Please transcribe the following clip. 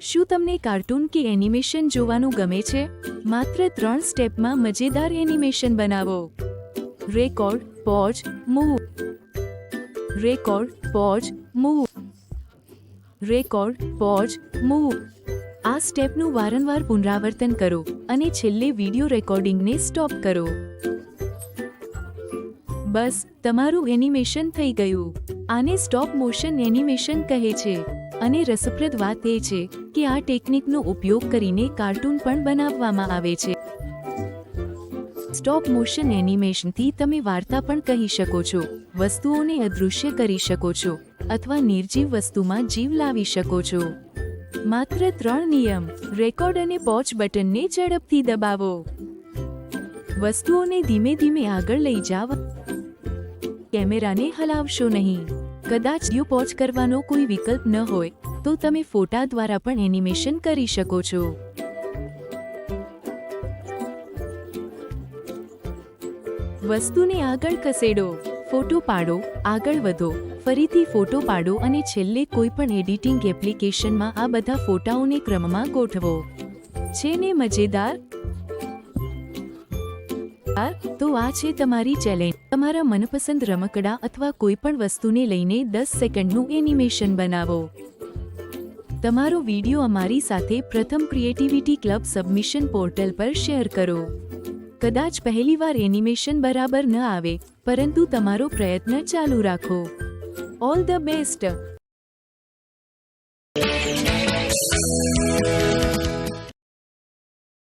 શું તમને કાર્ટૂન કે એનિમેશન જોવાનું ગમે છે? માત્ર ત્રણ સ્ટેપમાં મજેદાર એનિમેશન બનાવો. Record pose move. Record pose move. Record pose move. આ સ્ટેપનું વારંવાર પુનરાવર્તન કરો અને છેલ્લે વીડિયો રેકોર્ડિંગને સ્ટોપ કરો. બસ, તમારું એનિમેશન થઈ ગયું. આને સ્ટોપ મોશન એનિમેશન કહે છે. અને રસપ્રદ વાત એ છે કે આ ટેકનિકનો ઉપયોગ કરીને કાર્ટૂન પણ બનાવવામાં આવે છે. સ્ટોપ મોશન એનિમેશનથી તમે વાર્તા પણ કહી શકો છો, વસ્તુઓને અદૃશ્ય કરી શકો છો, અથવા નિર્જીવ વસ્તુમાં જીવ લાવી શકો છો. માત્ર ત્રણ નિયમ, રેકોર્ડ અને પોચ બટનને ઝડપથી દબાવો. વસ્તુઓને ધીમે ધીમે આગળ લઈ જાવ. કેમેરાને હલાવશો નહીં. કદાચ વ્યૂ પોચ કરવાનો કોઈ વિકલ્પ ન હોય, તો તમે ફોટા દ્વારા પણ એનિમેશન કરી શકો છો. વસ્તુને આગળ ખસેડો ફોટો પાડો, આગળ વધો, ફરીથી ફોટો પાડો અને છેલ્લે કોઈ પણ એડિટિંગ એપ્લિકેશનમાં આ બધા ફોટાઓને ક્રમમાં ગોઠવો. છે ને મજેદાર? તો આ છે તમારી ચેલેન્જ તમારા મનપસંદ રમકડા અથવા કોઈ પણ વસ્તુને લઈને દસ સેકન્ડનું એનિમેશન બનાવો. તમારો વીડિયો અમારી સાથે પ્રથમ ક્રિએટિવિટી ક્લબ સબમિશન પોર્ટલ પર શેર કરો. કદાચ પહેલીવાર એનિમેશન બરાબર ન આવે, પરંતુ તમારો પ્રયત્ન ચાલુ રાખો. All the best